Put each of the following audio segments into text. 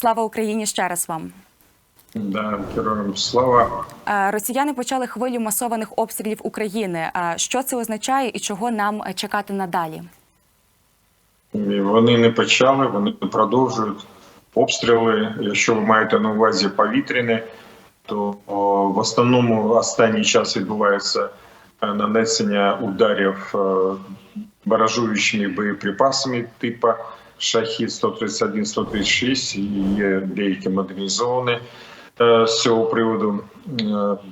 Слава Україні ще раз вам. Да, героям слава. Е, Росіяни почали хвилю масованих обстрілів України. Е, Що це означає і чого нам чекати надалі? Вони не почали, вони продовжують обстріли. Якщо ви маєте на увазі повітряне, то в основному останній час відбувається е, нанесення ударів баражуючими боєприпасами типу шахід 131 136 і є деякі модернізовані е, з цього приводу е,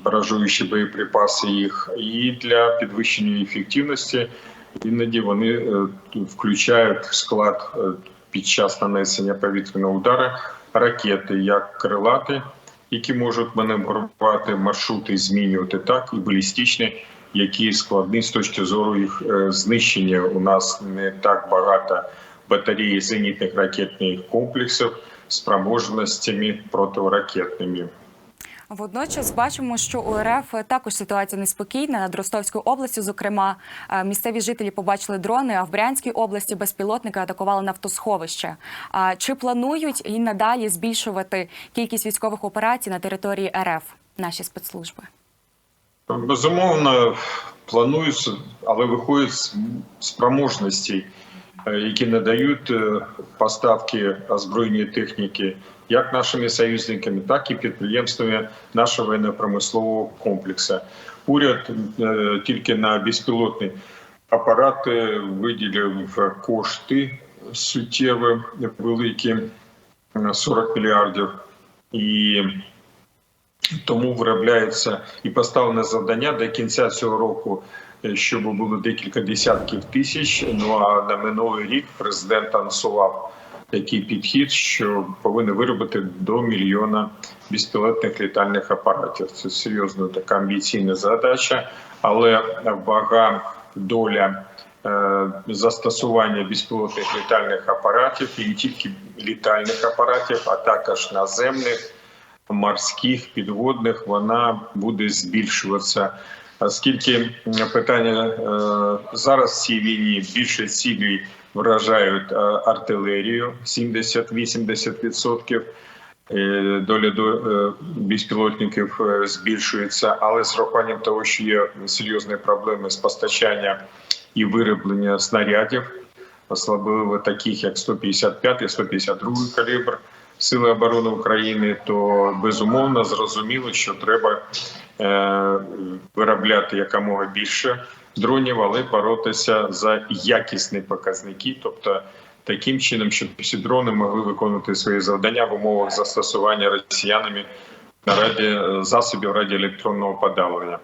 баражуючі боєприпаси їх і для підвищення ефективності. Іноді вони е, включають в склад під час нанесення повітряного удару ракети, як крилати, які можуть маневрувати маршрути, змінювати так, і балістичні, які складні з точки зору їх знищення. У нас не так багато батареї зенітних ракетних комплексів з спроможностями протиракетними. Водночас бачимо, що у РФ також ситуація неспокійна над Ростовською областю. Зокрема, Е, місцеві жителі побачили дрони. А в Брянській області безпілотники атакували нафтосховище. А чи планують і надалі збільшувати кількість військових операцій на території РФ наші спецслужби? Безумовно, плануються, але виходять з спроможностей, е, які надають е, поставки озброєння техніки як нашими союзниками, так і підприємствами нашого воєнно-промислового комплексу. Уряд е, тільки на безпілотні апарати виділив кошти суттєві великі е, 40 мільярдів і тому виробляється і поставлене завдання до кінця цього року, е, щоб було декілька десятків тисяч. Ну а на минулий рік президент анонсував такий підхід, що повинен виробити до мільйона безпілотних літальних апаратів. Це серйозна така амбіційна задача, але вага доля. е, Застосування безпілотних літальних апаратів і не тільки літальних апаратів, а також наземних морських підводних вона буде збільшуватися. Оскільки питання е, зараз цій війні більше цілей вражають е, артилерію 70-80%. Е, Доля до безпілотників збільшується, але з рахуванням того, що є серйозні проблеми з постачання і вироблення снарядів, особливо таких як 155 і 152 калібр. Сили оборони України, то безумовно зрозуміло, що треба е, виробляти якомога більше дронів, але боротися за якісні показники, тобто таким чином, щоб ці дрони могли виконувати свої завдання в умовах застосування росіянами на раді засобів радіоелектронного подавлення.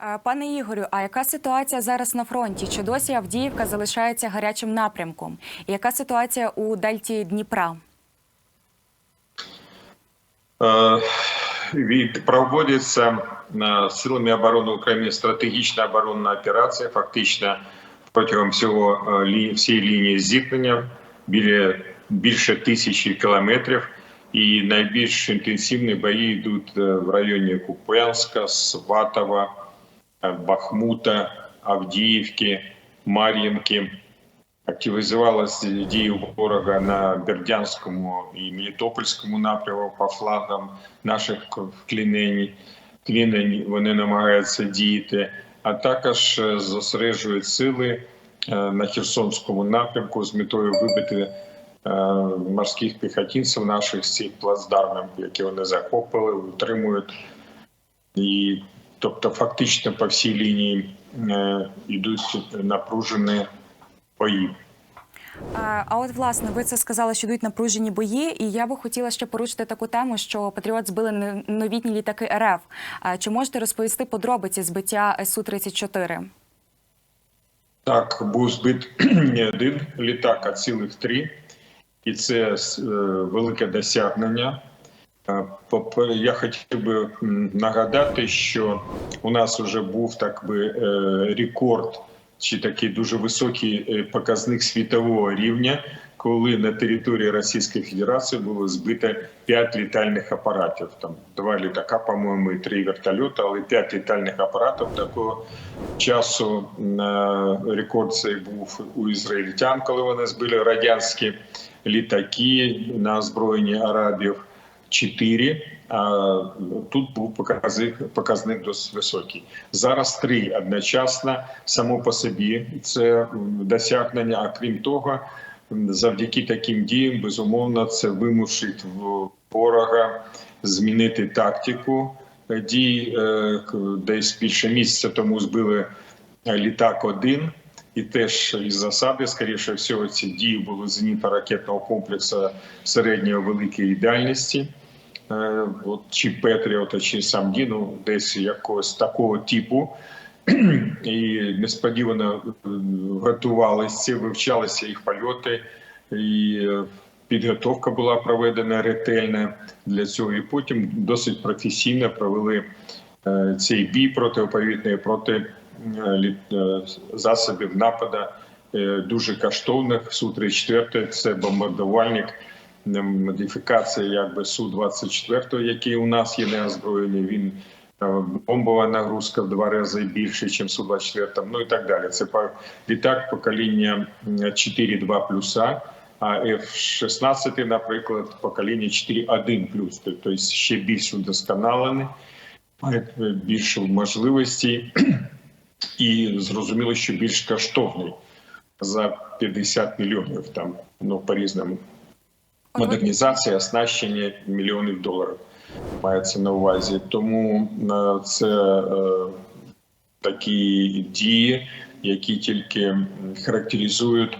Е, Пане Ігорю, а яка ситуація зараз на фронті? Чи досі Авдіївка залишається гарячим напрямком? І яка ситуація у Дельті Дніпра? Е, від проводиться е, силами оборони України стратегічна оборонна операція. Фактично протягом всього е, лі- всієї лінії зіткнення біля більше тисячі кілометрів. І найбільш інтенсивні бої йдуть е, в районі Купенська, Сватова, е, Бахмута, Авдіївки, Мар'їнки. Активізувалися дії ворога на Бердянському і Мелітопольському напрямку по флангам наших клінень. Клінень вони намагаються діяти, а також е, зосереджують сили е, на Херсонському напрямку з метою вибити е, морських піхотинців наших з цих плацдармів, які вони захопили, утримують. І тобто, фактично по всій лінії йдуть напружені бої. Е, А от власне ви це сказали, що йдуть напружені бої, і я би хотіла ще порушити таку тему, що Патріот збили новітні літаки РФ. Чи можете розповісти подробиці збиття су 34 Так, був збит не один літак, а цілих три, і це е, велике досягнення. Е, Я хотів би нагадати, що у нас вже був так би е, рекорд чи такий дуже високий е, показник світового рівня, коли на території Російської Федерації було збито 5 літальних апаратів. Там два літака, по-моєму, і три вертольоти, але 5 літальних апаратів такого часу е, рекорд цей був у ізраїльтян, коли вони збили радянські літаки на озброєнні арабів 4, а тут був показник, показник досить високий. Зараз три одночасно само по собі це досягнення. А крім того, завдяки таким діям, безумовно, це вимусить в- ворога змінити тактику дій. Е, Десь більше місяця тому збили літак один. І теж із засади, скоріше всього, ці дії були зенітно-ракетного комплексу середньої великої дальності. Е, От чи Петріота, чи сам ну, десь якогось такого типу. І несподівано е, готувалися, вивчалися їх польоти, і е, підготовка була проведена ретельна для цього. І потім досить професійно провели е, цей бій протиповітряний проти е, е, засобів нападу е, дуже коштовних. Су-34 – це бомбардувальник е, модифікація якби Су-24, який у нас є не озброєний. Він е, бомбова нагрузка в два рази більше, ніж Су-24, ну і так далі. Це літак покоління м, 4.2 плюса, а F-16, наприклад, покоління 4.1 плюс, тобто ще більш удосконалений, має більше можливостей і зрозуміло, що більш коштовний за 50 мільйонів там, ну по-різному. От ви- Модернізація, оснащення мільйонів доларів мається на увазі. Тому е, це е, такі дії, які тільки характеризують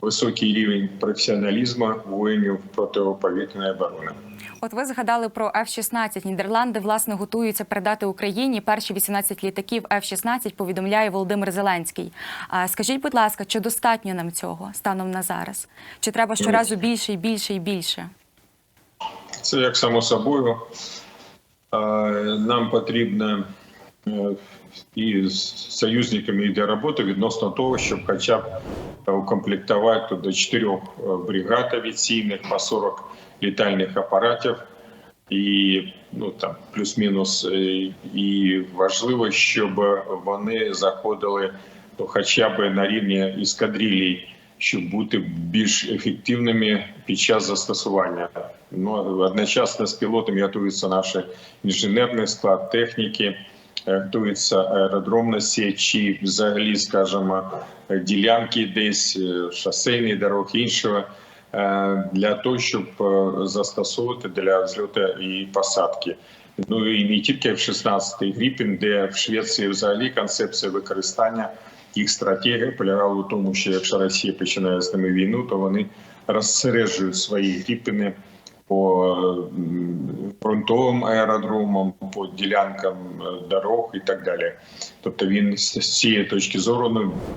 високий рівень професіоналізму воїнів протиповітряної оборони. От ви згадали про F-16. Нідерланди власне готуються передати Україні перші 18 літаків F-16, повідомляє Володимир Зеленський. А скажіть, будь ласка, чи достатньо нам цього станом на зараз? Чи треба щоразу більше і більше і більше? Це як само собою. Е, Нам потрібно е, і з союзниками йде робота відносно того, щоб хоча б укомплектувати до чотирьох е, бригад авіаційних по 40 літальних апаратів. І ну там плюс-мінус, і важливо, щоб вони заходили ну, хоча б на рівні ескадрилій, щоб бути більш ефективними під час застосування. Ну одночасно з пілотами готується наш інженерний склад техніки, е, готується аеродромна чи взагалі, скажімо, ділянки десь е, шосейні дороги іншого. Е, Для того щоб е, застосовувати для взльоту і посадки, ну і не тільки в 16-й Гріпін, де в Швеції взагалі концепція використання їх стратегії полягала у тому, що якщо Росія починає з ними війну, то вони розсереджують свої гріпини по фронтовим аеродромам, по ділянкам е, дорог і так далі. Тобто він з цієї точки зору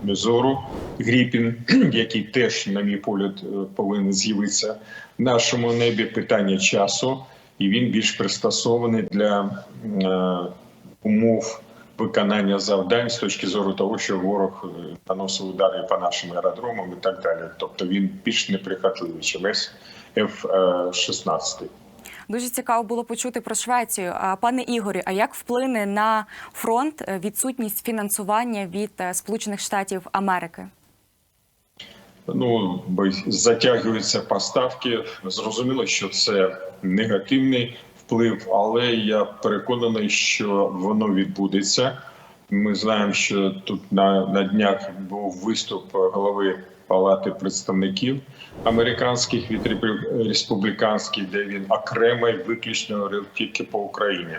ну, зору Гріпін, який теж, на мій погляд, е, повинен з'явитися в нашому небі питання часу, і він більш пристосований для е, умов виконання завдань з точки зору того, що ворог е, наносив удари по нашим аеродромам і так далі. Тобто він більш неприхотливий, ніж F-16. Дуже цікаво було почути про Швецію. Пане Ігорі, а як вплине на фронт е, відсутність фінансування від е, Сполучених Штатів Америки? Ну затягуються поставки. Зрозуміло, що це негативний вплив, але я переконаний, що воно відбудеться. Ми знаємо, що тут на, на днях був виступ голови палати представників американських від республіканських, де він окремо і виключно говорив тільки по Україні.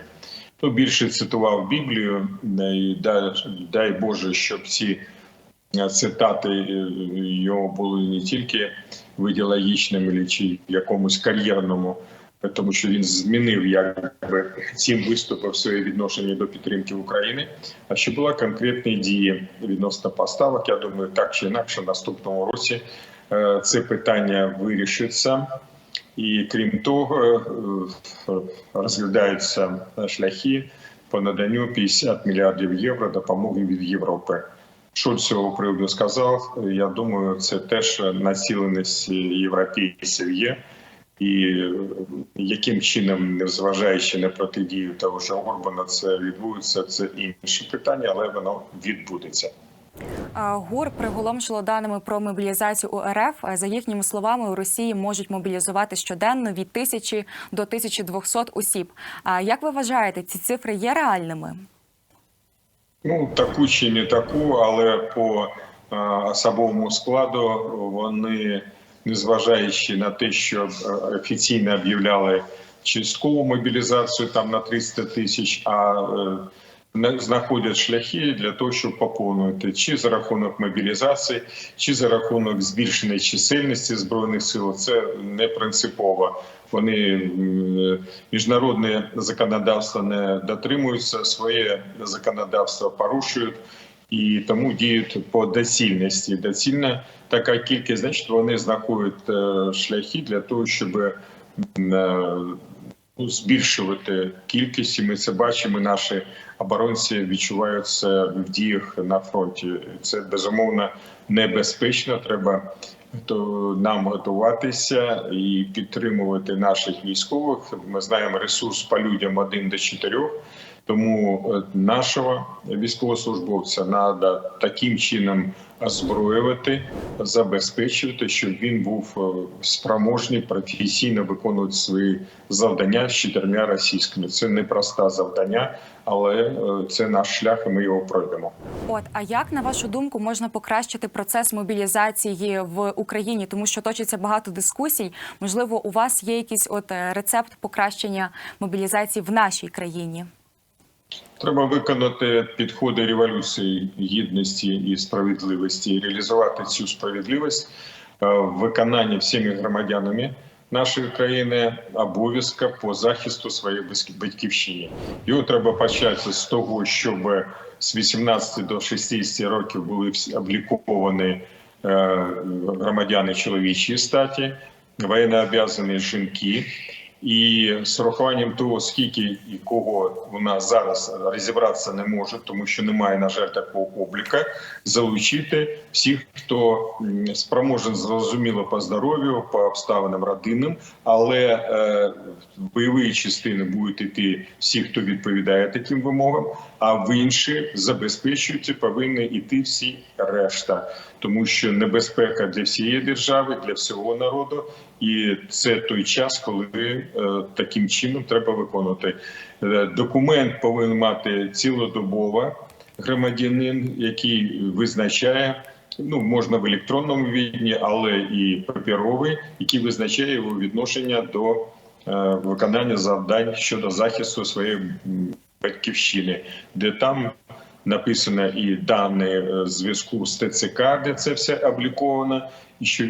Ну, більше цитував Біблію, і дай, дай Боже, щоб ці е, цитати е, його були не тільки в ідеологічному чи якомусь кар'єрному, тому що він змінив якби цим виступом своє відношення до підтримки України. А що була конкретні дії відносно поставок. Я думаю, так чи інакше, в наступному році е, це питання вирішиться. І крім того, е, розглядаються шляхи по наданню 50 мільярдів євро допомоги від Європи. Що цього приводу сказав? Я думаю, це теж націленість європейців є. І е, яким чином, незважаючи на протидію того ж Орбана, це відбудеться, це інше питання, але воно відбудеться. ГУР приголомшило даними про мобілізацію у РФ. За їхніми словами, у Росії можуть мобілізувати щоденно від тисячі до 1200 осіб. Як ви вважаєте, ці цифри є реальними? Ну, таку чи не таку, але по особовому складу вони, незважаючи на те, що е, офіційно об'являли часткову мобілізацію там на 300 тисяч, а е, знаходять шляхи для того, щоб поповнити чи за рахунок мобілізації, чи за рахунок збільшеної чисельності збройних сил. Це не принципово. Вони міжнародне законодавство не дотримуються, своє законодавство порушують і тому діють по доцільності. Доцільна така кількість, значить, вони знаходять е, шляхи для того, щоб е, ну, збільшувати кількість. І ми це бачимо. Наші оборонці відчувають це в діях на фронті. Це безумовно небезпечно. Треба то нам готуватися і підтримувати наших військових. Ми знаємо ресурс по людям 1 до 4. Тому е, нашого військовослужбовця треба таким чином озброювати, забезпечувати, щоб він був е, спроможний професійно виконувати свої завдання з чотирма російськими. Це непросте завдання, але е, це наш шлях, і ми його пройдемо. От а як на вашу думку можна покращити процес мобілізації в Україні? Тому що точиться багато дискусій. Можливо, у вас є якийсь от рецепт покращення мобілізації в нашій країні? Треба виконати підходи революції гідності і справедливості, і реалізувати цю справедливість е, в виконанні всіми громадянами нашої країни обов'язка по захисту своєї батьківщини. Його треба почати з того, щоб з 18 до 60 років були обліковані е, громадяни чоловічої статі, воєннообов'язані жінки. І з урахуванням того, скільки і кого нас зараз розібратися не може, тому що немає, на жаль, такого обліка, залучити всіх, хто спроможен зрозуміло по здоров'ю, по обставинам родинним, але е, бойові частини будуть йти всі, хто відповідає таким вимогам, а в інші забезпечуються, повинні йти всі решта, тому що небезпека для всієї держави, для всього народу. І це той час, коли е, таким чином треба виконувати. Е, Документ повинен мати цілодобово громадянин, який визначає. Ну, можна в електронному відні, але і паперовий, який визначає його відношення до е, виконання завдань щодо захисту своєї батьківщини, де там написано і дані е, зв'язку з ТЦК, де це все обліковано, і що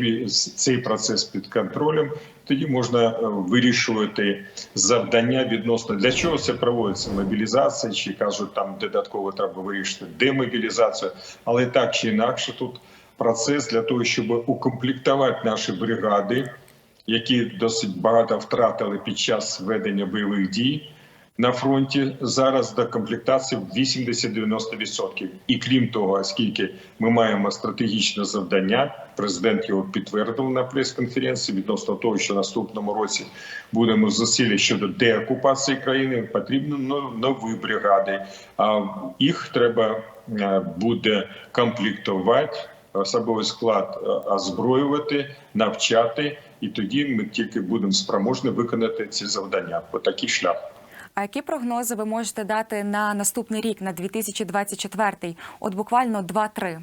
цей процес під контролем. Тоді можна е, вирішувати завдання відносно для чого це проводиться мобілізація, чи кажуть, там додатково треба вирішити демобілізацію, але так чи інакше, тут процес для того, щоб укомплектувати наші бригади, які досить багато втратили під час ведення бойових дій на фронті. Зараз до комплектації 80-90%. І крім того, оскільки ми маємо стратегічне завдання, президент його підтвердив на прес-конференції відносно того, що наступному році будемо зусилля щодо деокупації країни. Потрібно но- нові бригади. А їх треба е, буде комплектувати. Особовий склад е, озброювати, навчати, і тоді ми тільки будемо спроможні виконати ці завдання. По такий шлях. А які прогнози ви можете дати на наступний рік, на 2024? От буквально 2-3.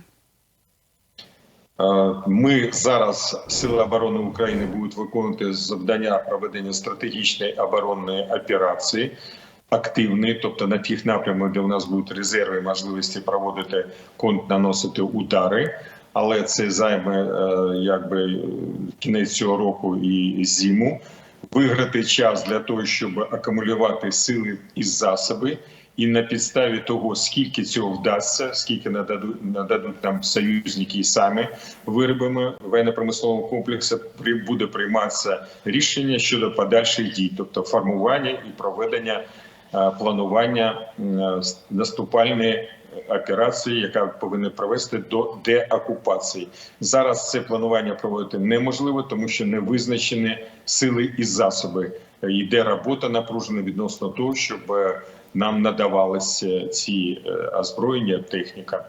Е, Ми зараз сили оборони України будуть виконувати завдання проведення стратегічної оборонної операції. Активний, тобто на тих напрямах, де у нас будуть резерви, можливості проводити конт, наносити удари, але це займе е, якби кінець цього року і зиму. Виграти час для того, щоб акумулювати сили і засоби, і на підставі того, скільки цього вдасться, скільки нададуть нададуть нам союзники і самі виробами воєнно-промислового комплексу, буде прийматися рішення щодо подальших дій, тобто формування і проведення планування е, наступальної операції, яка повинна провести до деокупації. Зараз це планування проводити неможливо, тому що не визначені сили і засоби. Йде робота напружена відносно того, щоб е, нам надавалися ці е, озброєння, техніка.